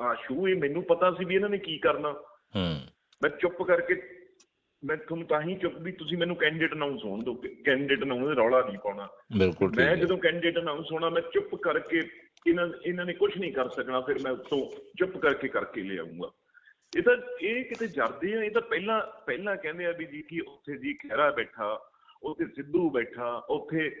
ਆਸ਼ੂ ਇਹ ਮੈਨੂੰ ਪਤਾ ਸੀ ਵੀ ਇਹਨਾਂ ਨੇ ਕੀ ਕਰਨਾ। ਹੂੰ। ਮੈਂ ਚੁੱਪ ਕਰਕੇ ਮੈਂ ਤੁਹਾਨੂੰ ਤਾਂ ਹੀ ਚੁੱਪ ਵੀ ਤੁਸੀਂ ਮੈਨੂੰ ਕੈਂਡੀਡੇਟ ਅਨਾਉਂਸ ਹੋਣ ਦਿਓ ਕੈਂਡੀਡੇਟ ਅਨਾਉਂਸ ਰੌਲਾ ਨਹੀਂ ਪਾਉਣਾ। ਬਿਲਕੁਲ ਮੈਂ ਹੈ। ਜਦੋਂ ਕੈਂਡੀਡੇਟ ਅਨਾਉਂਸ ਹੋਣਾ ਮੈਂ ਚੁੱਪ ਕਰਕੇ ਇਹਨਾਂ ਇਹਨਾਂ ਨੇ ਕੁਝ ਨਹੀਂ ਕਰ ਸਕਣਾ ਫਿਰ ਮੈਂ ਉੱਥੋਂ ਚੁੱਪ ਕਰਕੇ ਕਰਕੇ ਲੈ ਆਉਂਗਾ ਇਹ ਤਾਂ ਇਹ ਕਿਤੇ ਜਰਦੇ ਆ ਇਹ ਤਾਂ ਪਹਿਲਾਂ ਪਹਿਲਾਂ ਕਹਿੰਦੇ ਆ ਵੀ ਜੀ ਕਿ ਉੱਥੇ ਜੀ ਖਹਿਰਾ ਬੈਠਾ ਉੱਥੇ ਸਿੱਧੂ ਬੈਠਾ ਉੱਥੇ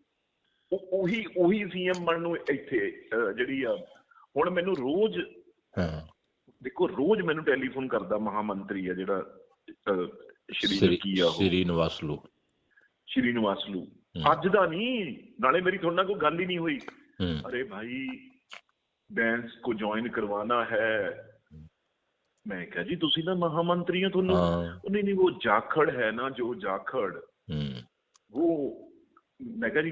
ਉਹੀ ਉਹੀ ਸੀਐਮ ਬਣ ਨੂੰ ਇੱਥੇ ਜਿਹੜੀ ਆ ਹੁਣ ਮੈਨੂੰ ਰੋਜ਼ ਹਾਂ। ਦੇਖੋ ਰੋਜ਼ ਮੈਨੂੰ ਟੈਲੀਫੋਨ ਕਰਦਾ ਮਹਾਮੰਤਰੀ ਆ ਜਿਹੜਾ ਸ਼੍ਰੀ ਕੀ ਆ ਸ਼੍ਰੀ ਨਿਵਾਸਲੂ। ਸ਼੍ਰੀ ਨਿਵਾਸਲੂ। ਅੱਜ ਦਾ ਨਹੀਂ ਨਾਲੇ ਮੇਰੀ ਤੁਹਾਡੇ ਕੋਈ ਗੱਲ ਹੀ ਨਹੀਂ ਹੋਈ। ਅਰੇ ਭਾਈ ਬੈਂਸ ਕੋ ਜੁਆਇਨ ਕਰਵਾਣਾ ਹੈ। ਮੈਂ ਕਿਹਾ ਜੀ ਤੁਸੀਂ ਨਾ ਮਹਾਮੰਤਰੀ ਹੋ। ਤੁਹਾਨੂੰ ਉਹਨੇ ਨਹੀਂ ਉਹ ਜਾਖੜ ਹੈ ਨਾ ਜੋ ਜਾਖੜ। ਉਹ ਮੈਂ ਕਿਹਾ ਜੀ